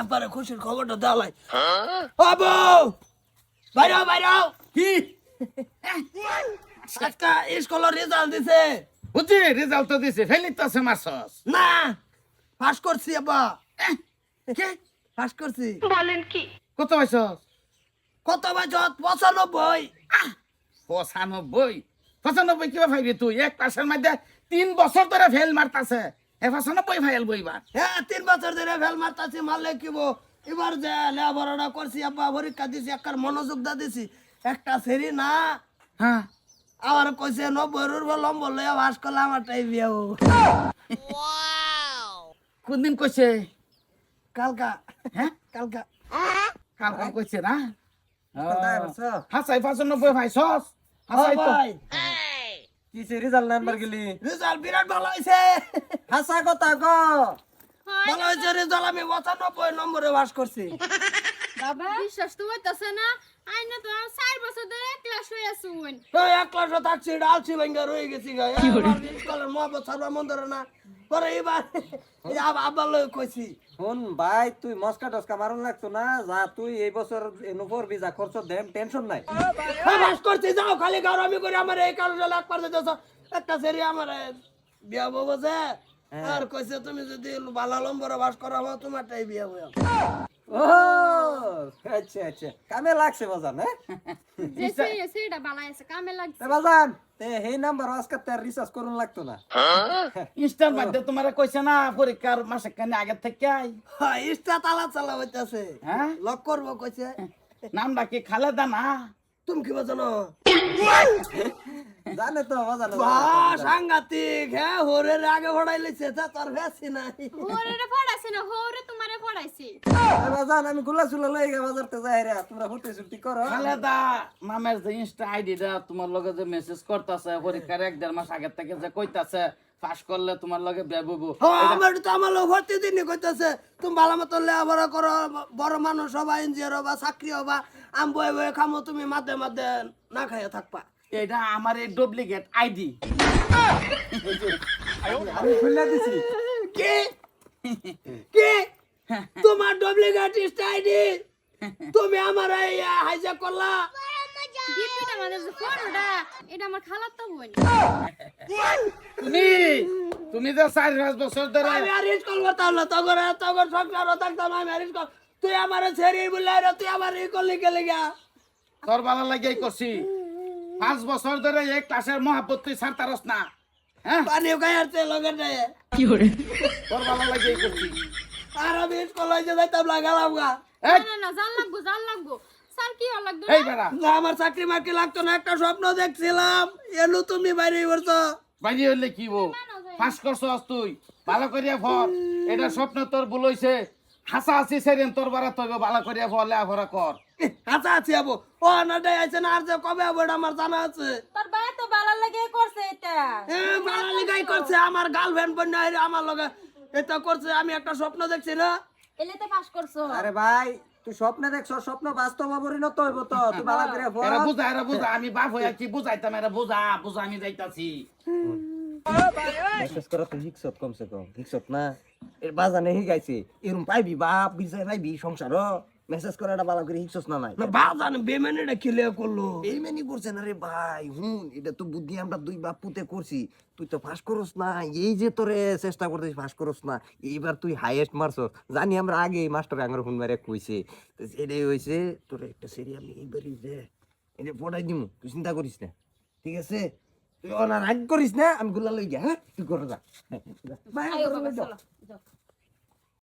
আব্বারে খুশির খবরটা দালাই। বাবু! বাইরাও বাইরাও কি? আজকা স্কুলের রেজাল্ট দিছে। বুঝছি রেজাল্ট তো দিছে ফেলি তো আছে মাসস না পাস করছি আব্বা। কে? পাস করছি। কত বয়সস কত বাজত পঁচানব্বই। পঁচানব্বই? পঁচানব্বই কিবা ফাইবি তুই? এক ক্লাসের মধ্যে তিন বছর ধরে ফেল মারতাছে। এ পঁচানব্বই ফাইল বইবার হ্যাঁ তিন বছর ধরে ফেল মারতাছি মারলে কিব এবার যে লেবারটা করছি আব্বা পরীক্ষা দিছি একবার মনোযোগ দা দিছি একটা সেরি না। হ্যাঁ। আমার কইছে নব্বই রুর লম্বর লইয়া বাস করলে আমারটাই বিয়ে হব। কোন দিন কইছে? কালকা। হ্যাঁ? কালকা। কালকে কইছে না? হাসাই পঁচানব্বই ফাইছস ও হাসাই তো। কিসে রেজাল্ট নাম্বার গেলি? রেজাল্ট বিরাট ভালো হয়েছে হাসা কথা ক। ভালো হয়েছে রেজাল্ট আমি পঁচানব্বই নম্বরে বাস করছি। বাবা। বিশ্বাস তো হইতাছে না আইনা তো আর চার বছর ধরে ক্লাস হই আসুন তো এক ক্লাসে থাকছি ডালছি ভেঙ্গা রয়ে গেছি গা। কি মহব্বত স্কুলের মন সর্বমন্দরে না। পরে এবার এই আব- লই কইছি। শোন ভাই তুই মস্কা টস্কা মারুন লাগতো না? যা তুই এই বছর এনুপর বিজা খরচ দেন টেনশন নাই। হ্যাঁ, বাস করছি যাও খালি গাও আমি করি আমার এই কারণে লাখ পার একটা সেরি আমার বিয়া বউ যে আর কইছে তুমি যদি বালা নম্বরে বাস করাবো তোমারটাই বিয়া বউ ও আচ্ছা আচ্ছা। কামে লাগছে বাজান হ্যাঁ? যে সেই সেইটা আছে কামে লাগছে। বাজান তে এই নাম্বার আজকে তার রিসার্চ করুন লাগতো না। ইনস্টার মধ্যে তোমার কইছে না পরীক্ষার মাসে কানে আগে থেকে আই। হ্যাঁ ইস্টা তালা চালা হইতাছে। হ্যাঁ? লক করব কইছে। নামটা কি খালেদা না? তুমি কি বাজানো? জানে তো বাজান। সাংঘাতিক হ্যাঁ হোরের আগে ভড়াই লইছে তা তোর ভেসি নাই। না হোরে তোমারে পড়াইছে বাজান আমি গুলা সুলা লই গে বাজারতে যাই রে তোমরা হুটি সুটি করো। খালেদা নামের যে ইনস্টা আইডিটা তোমার লগে যে মেসেজ করতেছে পরীক্ষার এক দেড় মাস আগে থেকে যে কইতাছে পাস করলে তোমার লগে বিয়া বইবো আমার তো আমার লোক ভর্তি দিনই কইতাছে তুমি ভালো মতো লেখাপড়া করো বড় মানুষ হবা ইঞ্জিনিয়ার হবা চাকরি হবা আম বয়ে বয়ে খামো তুমি মাঝে মাঝে না খাইয়া থাকবা। এটা আমার এই ডুপ্লিকেট আইডি আমি খুলে দিছি। কি? কি? তোমার ডুপ্লিকেট আইডি তুমি আমার এই হাইজা করলা। মানে তুমি তুমি তো চার পাঁচ বছর ধরে সংসারও থাকতাম আমি তুই আমার ছেড়ে বললে রে তুই আমার ই করলি গেলে গা তোর ভালো লাগে করছি। পাঁচ বছর ধরে এই ক্লাসের মহাপত তুই ছাড়তারস না। হ্যাঁ? পানি গায়ে লগে তোর করছি। আর আমি স্কুল হয়েছে যাইতাম লাগালাম গা। না না জাল লাগবো জাল লাগবো। স্যার কি হল লাগবে? এই বেড়া। না আমার চাকরি মাকরি লাগতো না একটা স্বপ্ন দেখছিলাম। এলো তুমি বাইরে করছ বাইরে হইলে কি বো পাস করছস তুই। ভালো করিয়া ফল এটা স্বপ্ন তোর ভুল হইছে। হাসা হাসি সেরেন তোর বারা তোকে ভালো করিয়া ফল লেখাপড়া কর। আচ্ছা আছি আবু ও না ডাই আছে না আর যে কবে আবু এটা আমার জানা আছে। তোর ভাই তো ভালো লাগে করছে এটা। এ বাঙালি গাই করছে আমার গার্লফ্রেন্ড বন্যা আমার লগে এটা করছে আমি একটা স্বপ্ন দেখছি না। এলেতে পাস করছ। আরে ভাই তুই স্বপ্নে দেখছ স্বপ্ন বাস্তব পরিণত হইব তো তুই করে বল এরা বুঝা এরা বুঝা আমি বাপ হইয়া কি বুঝাইতাম এরা বুঝা বুঝা আমি যাইতাছি। মেসেজ করা তুই হিকসত কমসে কম হিকসত না। এর বাজানে হিগাইছে এরম পাইবি বাপ বিচার পাইবি সংসার মেসেজ করাটা ভালো করে হিকসত না নাই। না বাজান বেমেনিটা কিলে করল? এই মেনি করছে না রে ভাই হুন এটা তো বুদ্ধি আমরা দুই বাপ পুতে করছি। তুই তো ফাঁস করস না এই যে তোরে চেষ্টা করতেছিস ফাঁস করস না। এইবার তুই হাইয়েস্ট মারছ জানি আমরা আগে মাস্টার আঙ্গার ফোন মারে কইছে। তো এটাই হয়েছে তোর একটা সেরি আমি এইবারই দে এটা পড়াই দিমু তুই চিন্তা করিস না। ঠিক আছে? তুই অনার রাগ করিস না আমি গুলা লই গিয়া হ্যাঁ? তুই করে যা।